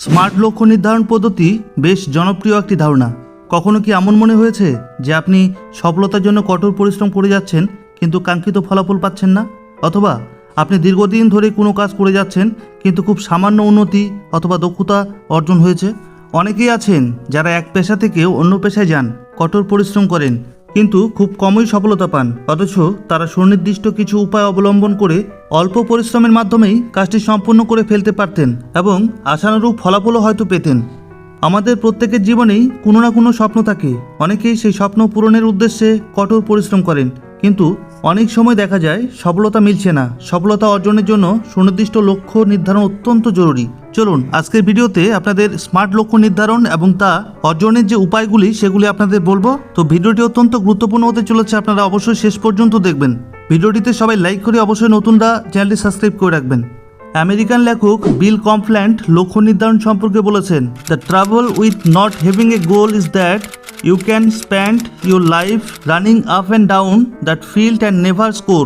Smart লক্ষ্য নির্ধারণ পদ্ধতি বেশ জনপ্রিয় একটি ধারণা। কখনো কি এমন মনে হয়েছে যে আপনি সফলতার জন্য কঠোর পরিশ্রম করে যাচ্ছেন, কিন্তু কাঙ্ক্ষিত ফলাফল পাচ্ছেন না? অথবা আপনি দীর্ঘদিন ধরে কোনো কাজ করে যাচ্ছেন, কিন্তু খুব সামান্য উন্নতি অথবা দক্ষতা অর্জন হয়েছে? অনেকেই আছেন যারা এক পেশা থেকে অন্য পেশায় যান, কঠোর পরিশ্রম করেন কিন্তু খুব কমই সফলতা পান। অথচ তারা সুনির্দিষ্ট কিছু উপায় অবলম্বন করে অল্প পরিশ্রমের মাধ্যমেই কাজটি সম্পূর্ণ করে ফেলতে পারতেন এবং আশানুরূপ ফলাফলও হয়তো পেতেন। আমাদের প্রত্যেকের জীবনেই কোনো না কোনো স্বপ্ন থাকে। অনেকেই সেই স্বপ্ন পূরণের উদ্দেশ্যে কঠোর পরিশ্রম করেন। কিন্তু অনেক সময় দেখা যায় সফলতা মিলছে না। সফলতা অর্জনের জন্য সুনির্দিষ্ট লক্ষ্য নির্ধারণ অত্যন্ত জরুরি। চলুন, আজকের ভিডিওতে আপনাদের স্মার্ট লক্ষ্য নির্ধারণ এবং তা অর্জনের যে উপায়গুলি, সেগুলি আপনাদের বলব। তো ভিডিওটি অত্যন্ত গুরুত্বপূর্ণ হতে চলেছে, আপনারা অবশ্যই শেষ পর্যন্ত দেখবেন। ভিডিওটিতে সবাই লাইক করে অবশ্যই নতুনরা চ্যানেলটি সাবস্ক্রাইব করে রাখবেন। আমেরিকান লেখক বিল কমপ্ল্যান্ট লক্ষ্য নির্ধারণ সম্পর্কে বলেছেন the travel with not having a goal is that you can spend your life running up and down that field and never score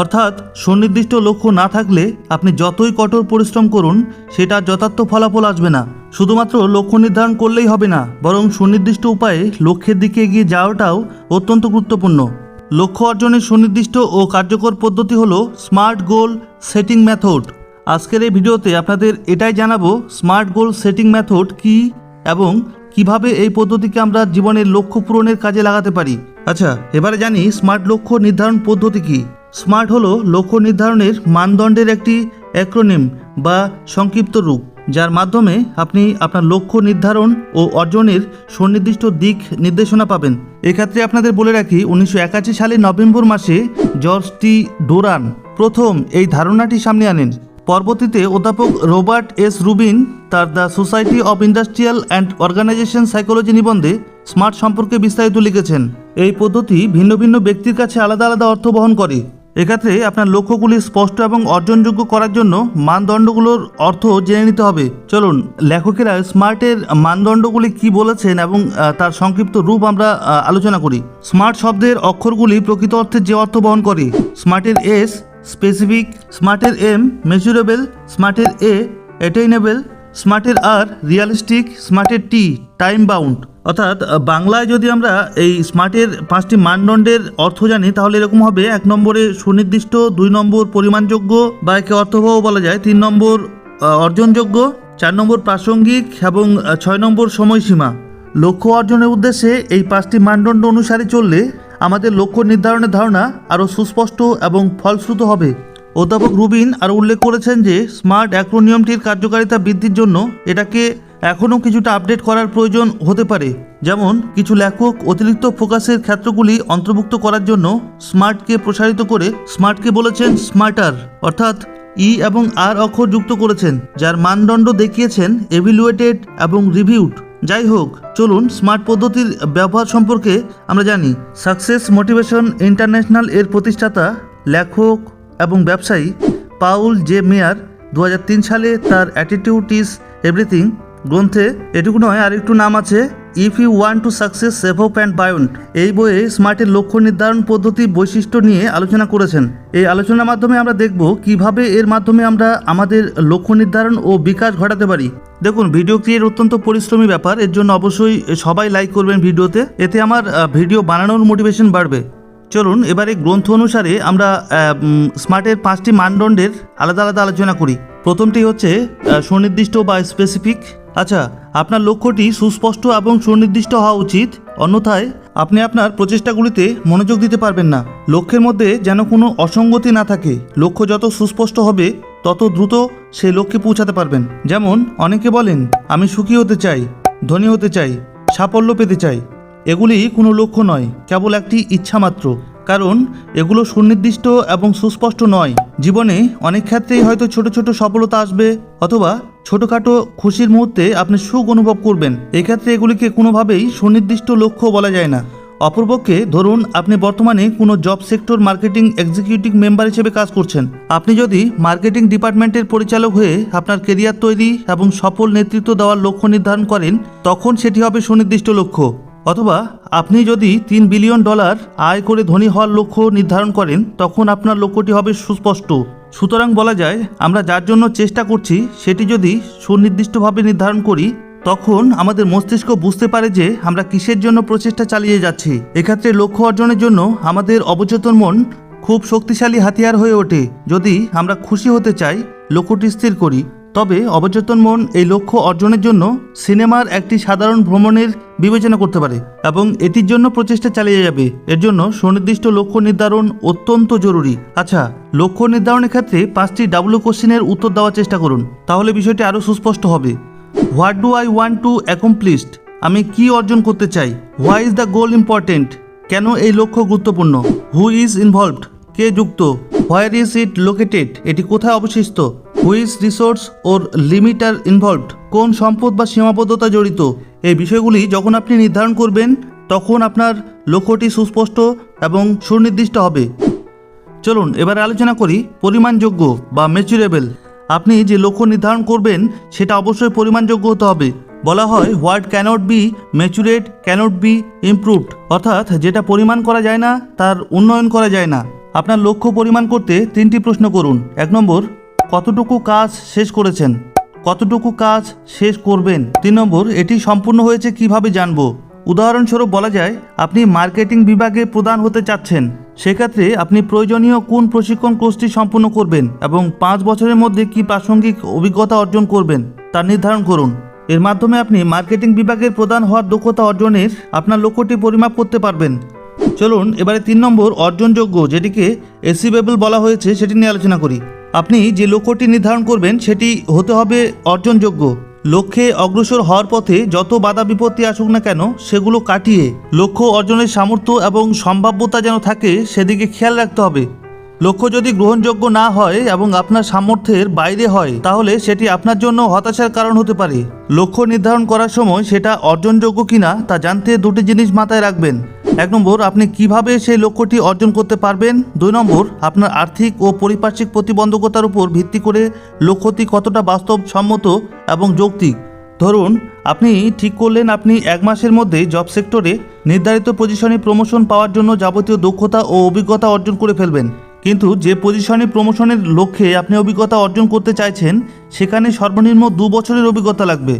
অর্থাৎ সুনির্দিষ্ট লক্ষ্য না থাকলে আপনি যতই কঠোর পরিশ্রম করুন সেটা যথার্থ ফলাফল আসবে না। শুধুমাত্র লক্ষ্য নির্ধারণ করলেই হবে না, বরং সুনির্দিষ্ট উপায়ে লক্ষ্যের দিকে এগিয়ে যাওয়াটাও অত্যন্ত গুরুত্বপূর্ণ। লক্ষ্য অর্জনের সুনির্দিষ্ট ও কার্যকর পদ্ধতি হল স্মার্ট গোল সেটিং মেথড আজকের এই ভিডিওতে আপনাদের এটাই জানাব স্মার্ট গোল সেটিং মেথড কি এবং কীভাবে এই পদ্ধতিকে আমরা জীবনের লক্ষ্য পূরণের কাজে লাগাতে পারি? আচ্ছা এবারে জানি স্মার্ট লক্ষ্য নির্ধারণ পদ্ধতি কি? স্মার্ট হলো লক্ষ্য নির্ধারণের মানদণ্ডের একটি অ্যাক্রোনিম বা সংক্ষিপ্ত রূপ, যার মাধ্যমে আপনি আপনার লক্ষ্য নির্ধারণ ও অর্জনের সুনির্দিষ্ট দিক নির্দেশনা পাবেন। এক্ষেত্রে আপনাদের বলে রাখি, উনিশশো সালের নভেম্বর মাসে জর্জ টি ডোরান প্রথম এই ধারণাটি সামনে আনেন। পরবর্তীতে অধ্যাপক রোবার্ট এস রুবিন তার the Society of Industrial and Organization Psychology নিবন্ধে স্মার্ট সম্পর্কে বিস্তারিত লিখেছেন। এই পদ্ধতি ভিন্ন ভিন্ন ব্যক্তির কাছে আলাদা আলাদা অর্থ বহন করে। এক্ষেত্রে আপনার লক্ষ্যগুলি স্পষ্ট এবং অর্জনযোগ্য করার জন্য মানদণ্ডগুলোর অর্থ জেনে নিতে হবে। চলুন, লেখকেরা স্মার্টের মানদণ্ডগুলি কি বলেছেন এবং তার সংক্ষিপ্ত রূপ আমরা আলোচনা করি। স্মার্ট শব্দের অক্ষরগুলি প্রকৃত অর্থে যে অর্থ বহন করে। স্মার্টের এস স্পেসিফিক, স্মার্টের এম মেজুরেবল স্মার্টের এ অ্যাটেইনেবল স্মার্টের আর রিয়ালিস্টিক স্মার্টের টি টাইম বাউন্ড অর্থাৎ বাংলায় যদি আমরা এই স্মার্টের পাঁচটি মানদণ্ডের অর্থ জানি, তাহলে এরকম হবে, এক নম্বরে সুনির্দিষ্ট, দুই নম্বর পরিমাণযোগ্য, বা একে অর্থবহ বলা যায়, তিন নম্বর অর্জনযোগ্য, চার নম্বর প্রাসঙ্গিক এবং ছয় নম্বর সময়সীমা। লক্ষ্য অর্জনের উদ্দেশ্যে এই পাঁচটি মানদণ্ড অনুসারে চললে আমাদের লক্ষ্য নির্ধারণের ধারণা আরও সুস্পষ্ট এবং ফলশ্রুত হবে। অধ্যাপক রুবিন আরও উল্লেখ করেছেন যে, স্মার্ট অ্যাক্রোনিয়মটির কার্যকারিতা বৃদ্ধির জন্য এটাকে এখনও কিছুটা আপডেট করার প্রয়োজন হতে পারে। যেমন, কিছু লেখক অতিরিক্ত ফোকাসের ক্ষেত্রগুলি অন্তর্ভুক্ত করার জন্য স্মার্টকে প্রসারিত করে স্মার্টকে বলেছেন স্মার্টার, অর্থাৎ ই এবং আর অক্ষর যুক্ত করেছেন, যার মানদণ্ড দেখিয়েছেন এভিলুয়েটেড এবং রিভিউড। যাই হোক, চলুন স্মার্ট পদ্ধতির ব্যবহার সম্পর্কে আমরা জানি। সাকসেস মোটিভেশন ইন্টারন্যাশনাল এর প্রতিষ্ঠাতা, লেখক এবং ব্যবসায়ী পাউল জে মেয়ার দু হাজার তিন সালে তার অ্যাটিটিউড ইজ এভরিথিং গ্রন্থে এটুকু নয়, আরেকটু নাম আছে। If you want to success save hope and beyond এই বইয়ে স্মার্টের লক্ষ্য নির্ধারণ পদ্ধতি বৈশিষ্ট্য নিয়ে আলোচনা করেছেন। এই আলোচনার মাধ্যমে আমরা দেখব কীভাবে এর মাধ্যমে আমরা আমাদের লক্ষ্য নির্ধারণ ও বিকাশ ঘটাতে পারি। দেখুন, ভিডিও ক্রিয়েট অত্যন্ত পরিশ্রমী ব্যাপার, এর জন্য অবশ্যই সবাই লাইক করবেন ভিডিওতে। এতে আমার ভিডিও বানানোর মোটিভেশন বাড়বে। চলুন, এবারে গ্রন্থ অনুসারে আমরা স্মার্টের পাঁচটি মানদণ্ডের আলাদা আলাদা আলোচনা করি। প্রথমটি হচ্ছে সুনির্দিষ্ট বা স্পেসিফিক আচ্ছা আপনার লক্ষ্যটি সুস্পষ্ট এবং সুনির্দিষ্ট হওয়া উচিত। অন্যথায়, আপনি আপনার প্রচেষ্টাগুলিতে মনোযোগ দিতে পারবেন না। লক্ষ্যের মধ্যে যেন কোনো অসঙ্গতি না থাকে। লক্ষ্য যত সুস্পষ্ট হবে, তত দ্রুত সে লক্ষ্যে পৌঁছাতে পারবেন। যেমন, অনেকে বলেন, আমি সুখী হতে চাই, ধনী হতে চাই, সাফল্য পেতে চাই। এগুলি কোনো লক্ষ্য নয়, কেবল একটি ইচ্ছা মাত্র। কারণ এগুলো সুনির্দিষ্ট এবং সুস্পষ্ট নয়। জীবনে অনেক ক্ষেত্রেই হয়তো ছোট ছোট সফলতা আসবে অথবা ছোটোখাটো খুশির মুহূর্তে আপনি সুখ অনুভব করবেন। এক্ষেত্রে এগুলিকে কোনোভাবেই সুনির্দিষ্ট লক্ষ্য বলা যায় না। অপরপক্ষে ধরুন, আপনি বর্তমানে কোনো job sector marketing executive member হিসেবে কাজ করছেন। আপনি যদি মার্কেটিং ডিপার্টমেন্টের পরিচালক হয়ে আপনার কেরিয়ার তৈরি এবং সফল নেতৃত্ব দেওয়ার লক্ষ্য নির্ধারণ করেন, তখন সেটি হবে সুনির্দিষ্ট লক্ষ্য। অথবা আপনি যদি তিন বিলিয়ন ডলার আয় করে ধনী হওয়ার লক্ষ্য নির্ধারণ করেন, তখন আপনার লক্ষ্যটি হবে সুস্পষ্ট। সুতরাং বলা যায়, আমরা যার জন্য চেষ্টা করছি, সেটি যদি সুনির্দিষ্টভাবে নির্ধারণ করি, তখন আমাদের মস্তিষ্ক বুঝতে পারে যে আমরা কিসের জন্য প্রচেষ্টা চালিয়ে যাচ্ছি। এক্ষেত্রে লক্ষ্য অর্জনের জন্য আমাদের অবচেতন মন খুব শক্তিশালী হাতিয়ার হয়ে ওঠে। যদি আমরা খুশি হতে চাই, লক্ষ্যটি স্থির করি। তবে অবচেতন মন এই লক্ষ্য অর্জনের জন্য সিনেমার একটি সাধারণ ভ্রমণের বিবেচনা করতে পারে এবং এটির জন্য প্রচেষ্টা চালিয়ে যাবে। এর জন্য সুনির্দিষ্ট লক্ষ্য নির্ধারণ অত্যন্ত জরুরি। আচ্ছা লক্ষ্য নির্ধারণের ক্ষেত্রে পাঁচটি ডাব্লু কোশ্চেনের উত্তর দেওয়ার চেষ্টা করুন। তাহলে বিষয়টি আরও সুস্পষ্ট হবে। What do I want to accomplished আমি কি অর্জন করতে চাই? Why is the goal important কেন এই লক্ষ্য গুরুত্বপূর্ণ? হু ইজ ইনভলভড কে যুক্ত? হোয়ার ইজ ইট লোকেটেড এটি কোথায় অবশিষ্ট? Which resource or limit are involved কোন সম্পদ বা সীমাবদ্ধতা জড়িত? এই বিষয়গুলি যখন আপনি নির্ধারণ করবেন, তখন আপনার লক্ষ্যটি সুস্পষ্ট এবং সুনির্দিষ্ট হবে। চলুন, এবার আলোচনা করি পরিমাণযোগ্য বা মেচুরেবল আপনি যে লক্ষ্য নির্ধারণ করবেন, সেটা অবশ্যই পরিমাণযোগ্য হতে হবে। বলা হয় what cannot be measured cannot be improved অর্থাৎ যেটা পরিমাণ করা যায় না, তার উন্নয়ন করা যায় না। আপনার লক্ষ্য পরিমাণ করতে তিনটি প্রশ্ন করুন। এক নম্বর কতটুকু কাজ শেষ করেছেন? কতটুকু কাজ শেষ করবেন? তিন নম্বর, এটি সম্পূর্ণ হয়েছে কীভাবে জানব? উদাহরণস্বরূপ বলা যায়, আপনি মার্কেটিং বিভাগে প্রদান হতে চাচ্ছেন। সেক্ষেত্রে আপনি প্রয়োজনীয় কোন প্রশিক্ষণ কোর্সটি সম্পূর্ণ করবেন এবং পাঁচ বছরের মধ্যে কি প্রাসঙ্গিক অভিজ্ঞতা অর্জন করবেন তা নির্ধারণ করুন। এর মাধ্যমে আপনি মার্কেটিং বিভাগের প্রদান হওয়ার দক্ষতা অর্জনের আপনার লক্ষ্যটি পরিমাপ করতে পারবেন। চলুন, এবারে তিন নম্বর, অর্জনযোগ্য, যেটিকে এসিভেবল বলা হয়েছে, সেটি নিয়ে আলোচনা করি। আপনি যে লক্ষ্যটি নির্ধারণ করবেন, সেটি হতে হবে অর্জনযোগ্য। লক্ষ্যে অগ্রসর হওয়ার পথে যত বাধা বিপত্তি আসুক না কেন, সেগুলো কাটিয়ে লক্ষ্য অর্জনের সামর্থ্য এবং সম্ভাব্যতা যেন থাকে, সেদিকে খেয়াল রাখতে হবে। লক্ষ্য যদি গ্রহণযোগ্য না হয় এবং আপনার সামর্থ্যের বাইরে হয়, তাহলে সেটি আপনার জন্য হতাশার কারণ হতে পারে। লক্ষ্য নির্ধারণ করার সময় সেটা অর্জনযোগ্য কিনা, তা জানতে দুটি জিনিস মাথায় রাখবেন। এক নম্বর, আপনি কীভাবে সেই লক্ষ্যটি অর্জন করতে পারবেন? দুই নম্বর, আপনার আর্থিক ও পরিপার্শ্বিক প্রতিবন্ধকতার উপর ভিত্তি করে লক্ষ্যটি কতটা বাস্তবসম্মত এবং যৌক্তিক? ধরুন, আপনি ঠিক করলেন আপনি এক মাসের মধ্যে জব সেক্টরে নির্ধারিত পজিশনে প্রমোশন পাওয়ার জন্য যাবতীয় দক্ষতা ও অভিজ্ঞতা অর্জন করে ফেলবেন। কিন্তু যে পজিশনে প্রমোশনের লক্ষ্যে আপনি অভিজ্ঞতা অর্জন করতে চাইছেন, সেখানে সর্বনিম্ন দু বছরের অভিজ্ঞতা লাগবে।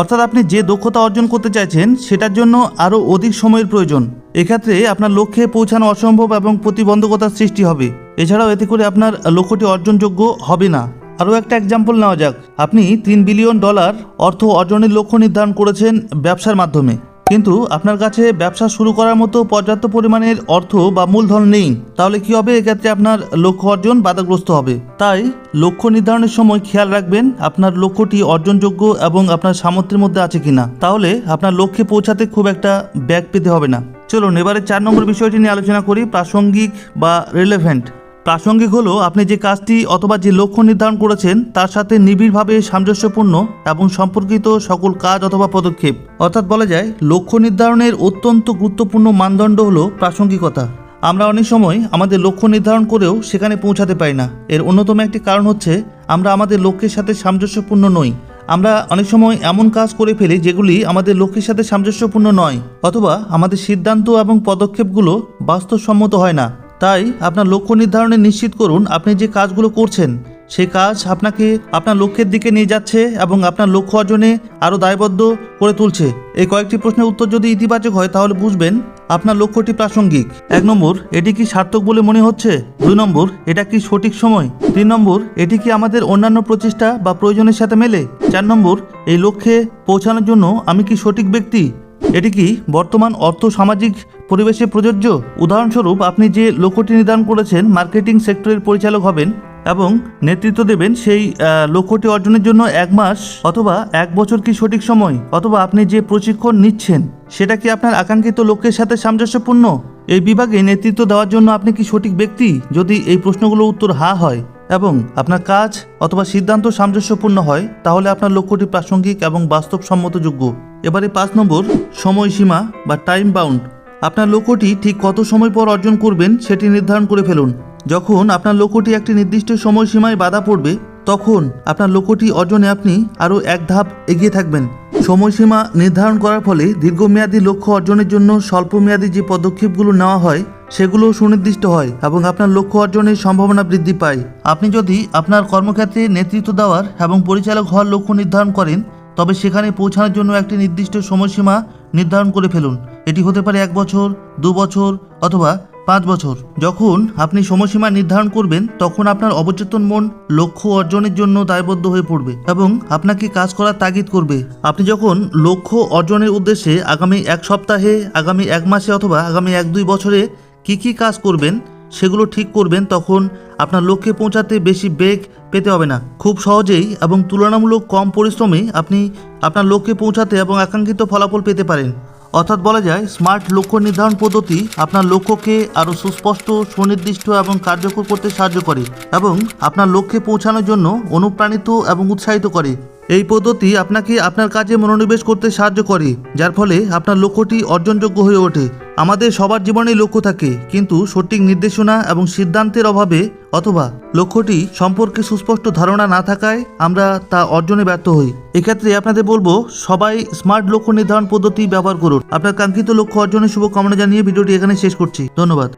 অর্থাৎ আপনি যে দক্ষতা অর্জন করতে চাইছেন, সেটার জন্য আরও অধিক সময়ের প্রয়োজন। এক্ষেত্রে আপনার লক্ষ্যে পৌঁছানো অসম্ভব এবং প্রতিবন্ধকতার সৃষ্টি হবে। এছাড়াও এতে করে আপনার লক্ষ্যটি অর্জনযোগ্য হবে না। আরও একটা এক্সাম্পল নেওয়া যাক। আপনি তিন বিলিয়ন ডলার অর্থ অর্জনের লক্ষ্য নির্ধারণ করেছেন ব্যবসার মাধ্যমে। কিন্তু আপনার কাছে ব্যবসা শুরু করার মতো পর্যাপ্ত পরিমাণের অর্থ বা মূলধন নেই। তাহলে কি হবে? এক্ষেত্রে আপনার লক্ষ্য অর্জন বাধাগ্রস্ত হবে। তাই লক্ষ্য নির্ধারণের সময় খেয়াল রাখবেন আপনার লক্ষ্যটি অর্জনযোগ্য এবং আপনার সামর্থ্যের মধ্যে আছে কিনা। তাহলে আপনার লক্ষ্যে পৌঁছাতে খুব একটা ব্যাগ পেতে হবে না। চলুন, এবারে চার নম্বর বিষয়টি নিয়ে আলোচনা করি, প্রাসঙ্গিক বা রিলেভেন্ট প্রাসঙ্গিক হলো, আপনি যে কাজটি অথবা যে লক্ষ্য নির্ধারণ করেছেন, তার সাথে নিবিড়ভাবে সামঞ্জস্যপূর্ণ এবং সম্পর্কিত সকল কাজ অথবা পদক্ষেপ। অর্থাৎ বলা যায়, লক্ষ্য নির্ধারণের অত্যন্ত গুরুত্বপূর্ণ মানদণ্ড হলো প্রাসঙ্গিকতা। আমরা অনেক সময় আমাদের লক্ষ্য নির্ধারণ করেও সেখানে পৌঁছাতে পারি না। এর অন্যতম একটি কারণ হচ্ছে, আমরা আমাদের লক্ষ্যের সাথে সামঞ্জস্যপূর্ণ নই। আমরা অনেক সময় এমন কাজ করে ফেলি যেগুলি আমাদের লক্ষ্যের সাথে সামঞ্জস্যপূর্ণ নয়, অথবা আমাদের সিদ্ধান্ত এবং পদক্ষেপগুলো বাস্তবসম্মত হয় না। তাই আপনার লক্ষ্য নির্ধারণে নিশ্চিত করুন আপনি যে কাজগুলো করছেন সেই কাজ আপনাকে আপনার লক্ষ্যের দিকে নিয়ে যাচ্ছে এবং আপনার লক্ষ্য অর্জনে আরও দায়বদ্ধ করে তুলছে। এই কয়েকটি প্রশ্নের উত্তর যদি ইতিবাচক হয়, তাহলে বুঝবেন আপনার লক্ষ্যটি প্রাসঙ্গিক। এক নম্বর, এটি কি সার্থক বলে মনে হচ্ছে? দুই নম্বর, এটা কি সঠিক সময়? তিন নম্বর, এটি কি আমাদের অন্যান্য প্রচেষ্টা বা প্রয়োজনের সাথে মেলে? চার নম্বর, এই লক্ষ্যে পৌঁছানোর জন্য আমি কি সঠিক ব্যক্তি? এটি কি বর্তমান অর্থ সামাজিক পরিবেশে প্রযোজ্য? উদাহরণস্বরূপ, আপনি যে লক্ষ্যটি নির্ধারণ করেছেন, মার্কেটিং সেক্টরের পরিচালক হবেন। এবং নেতৃত্ব দেবেন সেই লক্ষ্যটি অর্জনের জন্য এক মাস অথবা এক বছর কি সঠিক সময় অথবা আপনি যে প্রশিক্ষণ নিচ্ছেন, সেটা কি আপনার আকাঙ্ক্ষিত লক্ষ্যের সাথে সামঞ্জস্যপূর্ণ? এই বিভাগে নেতৃত্ব দেওয়ার জন্য আপনি কি সঠিক ব্যক্তি? যদি এই প্রশ্নগুলোর উত্তর হা হয় এবং আপনার কাজ অথবা সিদ্ধান্ত সামঞ্জস্যপূর্ণ হয়, তাহলে আপনার লক্ষ্যটি প্রাসঙ্গিক এবং বাস্তবসম্মতযোগ্য। এবারে পাঁচ নম্বর, সময়সীমা বা টাইম বাউন্ড আপনার লক্ষ্যটি ঠিক কত সময় পর অর্জন করবেন, সেটি নির্ধারণ করে ফেলুন। যখন আপনার লক্ষ্যটি একটি নির্দিষ্ট সময়সীমায় বাধা পড়বে, তখন আপনার লক্ষ্যটি অর্জনে আপনি আরও এক ধাপ এগিয়ে থাকবেন। সময়সীমা নির্ধারণ করার ফলে দীর্ঘমেয়াদী লক্ষ্য অর্জনের জন্য স্বল্পমেয়াদী যে পদক্ষেপগুলো নেওয়া হয়, সেগুলো সুনির্দিষ্ট হয় এবং আপনার লক্ষ্য অর্জনের সম্ভাবনা বৃদ্ধি পায়। আপনি যদি আপনার কর্মক্ষেত্রে নেতৃত্ব দেওয়ার এবং পরিচালক হওয়ার লক্ষ্য নির্ধারণ করেন, তবে সেখানে পৌঁছানোর জন্য একটি নির্দিষ্ট সময়সীমা নির্ধারণ করে ফেলুন। এটি হতে পারে এক বছর, দু বছর অথবা পাঁচ বছর। যখন আপনি সময়সীমা নির্ধারণ করবেন, তখন আপনার অবচেতন মন লক্ষ্য অর্জনের জন্য দায়বদ্ধ হয়ে পড়বে এবং আপনাকে কাজ করার তাগিদ করবে। আপনি যখন লক্ষ্য অর্জনের উদ্দেশ্যে আগামী এক সপ্তাহে, আগামী এক মাসে অথবা আগামী এক দুই বছরে কি কি কাজ করবেন, সেগুলো ঠিক করবেন, তখন আপনার লক্ষ্যে পৌঁছাতে বেশি বেগ পেতে হবে না। খুব সহজেই এবং তুলনামূলক কম পরিশ্রমে আপনি আপনার লক্ষ্যে পৌঁছাতে এবং আকাঙ্ক্ষিত ফলাফল পেতে পারেন। অর্থাৎ বলা যায় স্মার্ট লক্ষ্য নির্ধারণ পদ্ধতি আপনার লক্ষ্যকে আরও সুস্পষ্ট, সুনির্দিষ্ট এবং কার্যকর করতে সাহায্য করে এবং আপনার লক্ষ্যে পৌঁছানোর জন্য অনুপ্রাণিত এবং উৎসাহিত করে। এই পদ্ধতি আপনাকে আপনার কাজে মনোনিবেশ করতে সাহায্য করে, যার ফলে আপনার লক্ষ্যটি অর্জনযোগ্য হয়ে ওঠে। আমাদের সবার জীবনেই লক্ষ্য থাকে, কিন্তু সঠিক নির্দেশনা এবং সিদ্ধান্তের অভাবে অথবা লক্ষ্যটি সম্পর্কে সুস্পষ্ট ধারণা না থাকায় আমরা তা অর্জনে ব্যর্থ হই। এক্ষেত্রে আপনাদের বলব, সবাই স্মার্ট লক্ষ্য নির্ধারণ পদ্ধতি ব্যবহার করুন। আপনার কাঙ্ক্ষিত লক্ষ্য অর্জনের শুভকামনা জানিয়ে ভিডিওটি এখানে শেষ করছি। ধন্যবাদ।